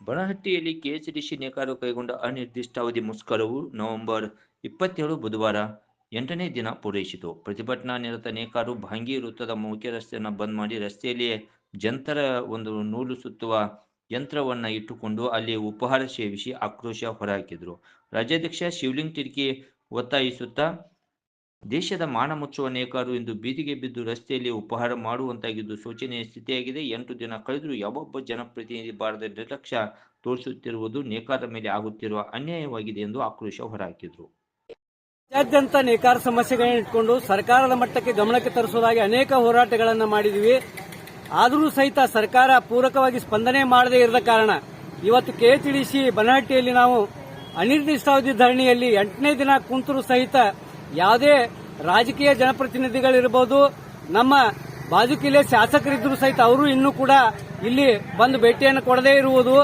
ಬನಹಟ್ಟಿಯಲ್ಲಿ ಕೆಎಸ್ಡಿಸಿ ನೇಕಾರರು ಕೈಗೊಂಡ ಅನಿರ್ದಿಷ್ಟಾವಧಿ ಮುಷ್ಕರವು ನವೆಂಬರ್ ಇಪ್ಪತ್ತೇಳು ಬುಧವಾರ ಎಂಟನೇ ದಿನ ಪೂರೈಸಿತು. ಪ್ರತಿಭಟನಾ ನಿರತ ನೇಕಾರರು ಭಾಂಗಿ ವೃತ್ತದ ಮುಖ್ಯ ರಸ್ತೆಯನ್ನು ಬಂದ್ ಮಾಡಿ ರಸ್ತೆಯಲ್ಲಿಯೇ ಜಂತರ ಒಂದು ನೂಲು ಸುತ್ತುವ ಯಂತ್ರವನ್ನು ಇಟ್ಟುಕೊಂಡು ಅಲ್ಲಿ ಉಪಹಾರ ಸೇವಿಸಿ ಆಕ್ರೋಶ ಹೊರಹಾಕಿದರು. ರಾಜ್ಯಾಧ್ಯಕ್ಷ ಶಿವಲಿಂಗ್ ತಿರ್ಕಿ ಒತ್ತಾಯಿಸುತ್ತಾ ದೇಶದ ಮಾನ ಮುಚ್ಚುವ ನೇಕಾರು ಎಂದು ಬೀದಿಗೆ ಬಿದ್ದು ರಸ್ತೆಯಲ್ಲಿ ಉಪಹಾರ ಮಾಡುವಂತಾಗಿದ್ದು ಶೋಚನೀಯ ಸ್ಥಿತಿಯಾಗಿದೆ. ಎಂಟು ದಿನ ಕಳೆದರೂ ಯಾವೊಬ್ಬ ಜನಪ್ರತಿನಿಧಿ ಬಾರದ ನಿರ್ಲಕ್ಷ್ಯ ತೋರಿಸುತ್ತಿರುವುದು ನೇಕಾರ ಮೇಲೆ ಆಗುತ್ತಿರುವ ಅನ್ಯಾಯವಾಗಿದೆ ಎಂದು ಆಕ್ರೋಶ ಹೊರಹಾಕಿದರು. ರಾಜ್ಯಾದ್ಯಂತ ನೇಕಾರ ಸಮಸ್ಯೆಗಳನ್ನ ಇಟ್ಕೊಂಡು ಸರ್ಕಾರದ ಮಟ್ಟಕ್ಕೆ ಗಮನಕ್ಕೆ ತರಿಸುವುದಾಗಿ ಅನೇಕ ಹೋರಾಟಗಳನ್ನು ಮಾಡಿದ್ವಿ. ಆದರೂ ಸಹಿತ ಸರ್ಕಾರ ಪೂರಕವಾಗಿ ಸ್ಪಂದನೆ ಮಾಡದೇ ಇರದ ಕಾರಣ ಇವತ್ತು ಕೆ ತಿಳಿಸಿ ಬನಹಟ್ಟಿಯಲ್ಲಿ ನಾವು ಅನಿರ್ದಿಷ್ಟಾವಧಿ ಧರಣಿಯಲ್ಲಿ ಎಂಟನೇ ದಿನ ಕುಂತರೂ ಸಹಿತ ಯಾವುದೇ ರಾಜಕೀಯ ಜನಪ್ರತಿನಿಧಿಗಳಿರಬಹುದು ನಮ್ಮ ಬಾಜುಕಿಲೆ ಶಾಸಕರಿದ್ದರೂ ಸಹಿತ ಅವರು ಇನ್ನೂ ಕೂಡ ಇಲ್ಲಿ ಬಂದು ಭೇಟಿಯನ್ನು ಕೊಡದೇ ಇರುವುದು.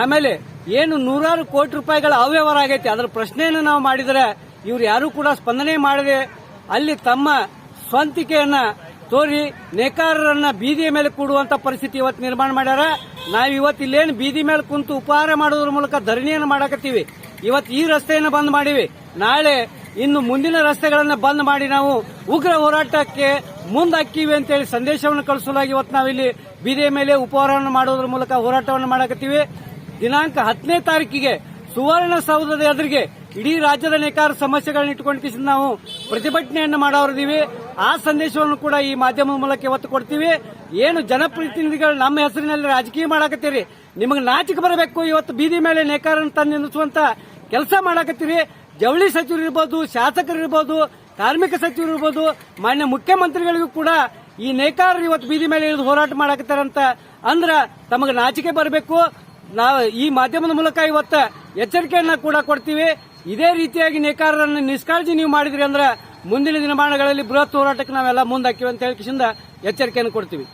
ಆಮೇಲೆ ಏನು ನೂರಾರು ಕೋಟಿ ರೂಪಾಯಿಗಳ ಅವ್ಯವಹಾರ ಆಗೈತೆ, ಅದರ ಪ್ರಶ್ನೆಯನ್ನು ನಾವು ಮಾಡಿದರೆ ಇವರು ಯಾರು ಕೂಡ ಸ್ಪಂದನೆ ಮಾಡದೆ ಅಲ್ಲಿ ತಮ್ಮ ಸ್ವಂತಿಕೆಯನ್ನ ತೋರಿ ನೇಕಾರರನ್ನ ಬೀದಿಯ ಮೇಲೆ ಕೂಡುವಂತ ಪರಿಸ್ಥಿತಿ ಇವತ್ತು ನಿರ್ಮಾಣ ಮಾಡ್ಯಾರ. ನಾವು ಇವತ್ತು ಇಲ್ಲೇನು ಬೀದಿ ಮೇಲೆ ಕುಂತು ಉಪಹಾರ ಮಾಡೋದ್ರ ಮೂಲಕ ಧರಣಿಯನ್ನು ಮಾಡಕತ್ತೀವಿ. ಇವತ್ತು ಈ ರಸ್ತೆಯನ್ನು ಬಂದ್ ಮಾಡಿವಿ. ನಾಳೆ ಇನ್ನು ಮುಂದಿನ ರಸ್ತೆಗಳನ್ನು ಬಂದ್ ಮಾಡಿ ನಾವು ಉಗ್ರ ಹೋರಾಟಕ್ಕೆ ಮುಂದಾಕ್ತೀವಿ ಅಂತೇಳಿ ಸಂದೇಶವನ್ನು ಕಳಿಸಲಾಗಿ ಇವತ್ತು ನಾವಿಲ್ಲಿ ಬೀದಿಯ ಮೇಲೆ ಉಪಹಾರವನ್ನು ಮಾಡೋದ್ರ ಮೂಲಕ ಹೋರಾಟವನ್ನು ಮಾಡಕತ್ತೀವಿ. ದಿನಾಂಕ ಹತ್ತನೇ ತಾರೀಕಿಗೆ ಸುವರ್ಣಸೌಧದ ಎದುರಿಗೆ ಇಡೀ ರಾಜ್ಯದ ನೇಕಾರ ಸಮಸ್ಯೆಗಳನ್ನ ಇಟ್ಟುಕೊಂಡು ನಾವು ಪ್ರತಿಭಟನೆಯನ್ನು ಮಾಡೋರಿದ್ದೀವಿ ಆ ಸಂದೇಶವನ್ನು ಕೂಡ ಈ ಮಾಧ್ಯಮದ ಮೂಲಕ ಇವತ್ತು ಕೊಡ್ತೀವಿ. ಏನು ಜನಪ್ರತಿನಿಧಿಗಳು ನಮ್ಮ ಹೆಸರಿನಲ್ಲಿ ರಾಜಕೀಯ ಮಾಡಕತ್ತೀರಿ? ನಿಮಗೆ ನಾಚಿಕೆ ಬರಬೇಕು. ಇವತ್ತು ಬೀದಿ ಮೇಲೆ ನೇಕಾರನ್ನು ತಂದು ನಿಲ್ಲಿಸುವಂತ ಕೆಲಸ ಮಾಡಕತ್ತೀರಿ. ಜವಳಿ ಸಚಿವರು ಇರ್ಬೋದು ಶಾಸಕರು ಇರ್ಬೋದು ಕಾರ್ಮಿಕ ಸಚಿವರು ಇರ್ಬೋದು ಮಾನ್ಯ ಮುಖ್ಯಮಂತ್ರಿಗಳಿಗೂ ಕೂಡ ಈ ನೇಕಾರರು ಇವತ್ತು ಬೀದಿ ಮೇಲೆ ಇಳಿದು ಹೋರಾಟ ಮಾಡಕತ್ತಾರಂತ ಅಂದ್ರ ತಮಗೆ ನಾಚಿಕೆ ಬರಬೇಕು. ನಾವು ಈ ಮಾಧ್ಯಮದ ಮೂಲಕ ಇವತ್ತು ಎಚ್ಚರಿಕೆಯನ್ನ ಕೂಡ ಕೊಡ್ತೀವಿ. ಇದೇ ರೀತಿಯಾಗಿ ನೇಕಾರರನ್ನು ನಿಷ್ಕಾಳಜಿ ನೀವು ಮಾಡಿದ್ರಿ ಅಂದ್ರೆ ಮುಂದಿನ ದಿನಮಾನಗಳಲ್ಲಿ ಬೃಹತ್ ಹೋರಾಟಕ್ಕೆ ನಾವೆಲ್ಲ ಮುಂದಾಕಿವಿ ಅಂತ ಹೇಳಿ ಎಚ್ಚರಿಕೆಯನ್ನು ಕೊಡ್ತೀವಿ.